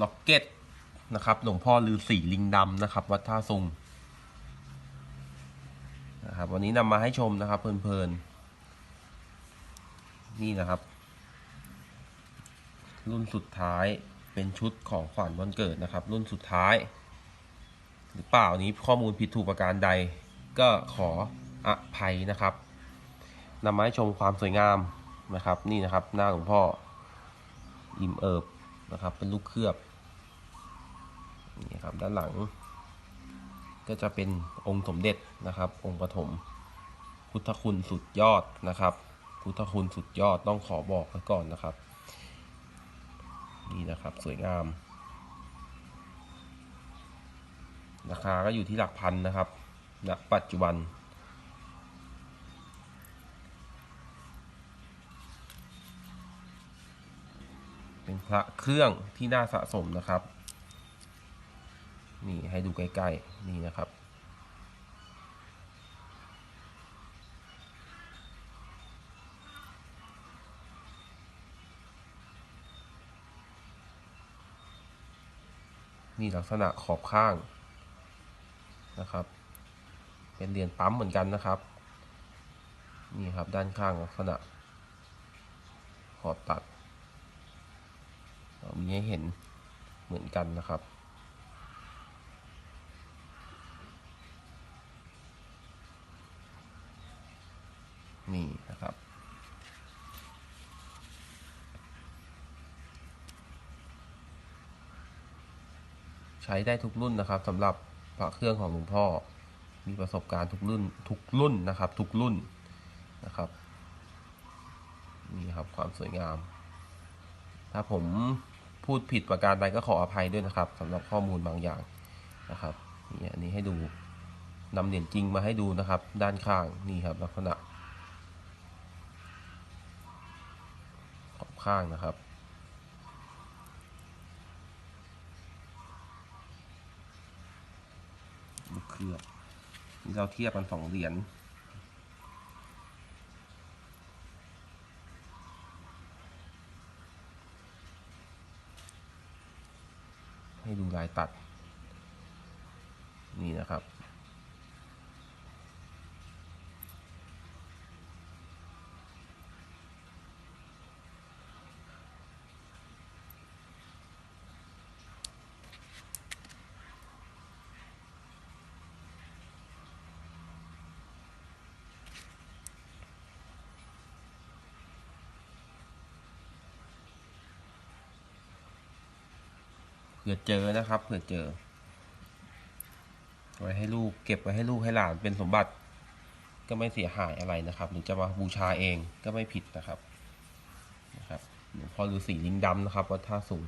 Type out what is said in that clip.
ล็อกเก็ตนะครับ หลวงพ่อฤาษีลิงดำนะครับ วัดท่าซุงนะครับ วันนี้นำมาให้ชมนะครับ เพลินๆ นี่นะครับ รุ่นสุดท้ายเป็นชุดของขวัญวันเกิดนะครับ รุ่นสุดท้าย หรือเปล่านี้ข้อมูลผิดถูกประการใด ก็ขออภัยนะครับนำมาให้ชมความสวยงามนะครับ นี่นะครับ หน้าหลวงพ่อ อิ่มเอิบ นะครับ เป็นลูกเคลือบนี่ครับด้านหลัง ก็จะเป็นองค์สมเด็จนะครับ องค์ปฐมพุทธคุณสุดยอดนะครับ พุทธคุณสุดยอดต้องขอบอกไว้ก่อนนะครับ นี่นะครับสวยงาม ราคาก็อยู่ที่หลักพันนะครับณปัจจุบัน เป็นพระเครื่องที่น่าสะสมนะครับ นี่ให้ดูใกล้ๆนี่นะครับ นี่ลักษณะขอบข้างนะครับ เป็นเหรียญปั๊มเหมือนกันนะครับ นี่ครับด้านข้างลักษณะขอบตัด มีให้เห็นเหมือนกันนะครับ นี่นะครับใช้ได้ทุกรุ่นนะครับสำหรับพระเครื่องของหลวงพ่อ มีประสบการณ์ทุกรุ่นทุกรุ่นนะครับ ทุกรุ่นนะครับนี่ครับความสวยงาม ถ้าผม พูดผิดประการใดก็ขออภัยด้วยนะครับสำหรับข้อมูลบางอย่างนะครับนี่อันนี้ให้ดูนำเหรียญจริงมาให้ดูนะครับ ด้านข้างนี่ครับลักษณะขอบข้างนะครับลูกเครือนี่เราเทียบกันสองเหรียญ ให้ดูลายตัด นี่นะครับ ผื่อเจอนะครับ เผื่อเจอ ไว้ให้ลูกเก็บไว้ให้ลูกให้หลานเป็นสมบัติ ก็ไม่เสียหายอะไรนะครับ หรือจะมาบูชาเองก็ไม่ผิดนะครับนะครับหลวงพ่อฤาษีลิงดำนะครับวัดท่าสูง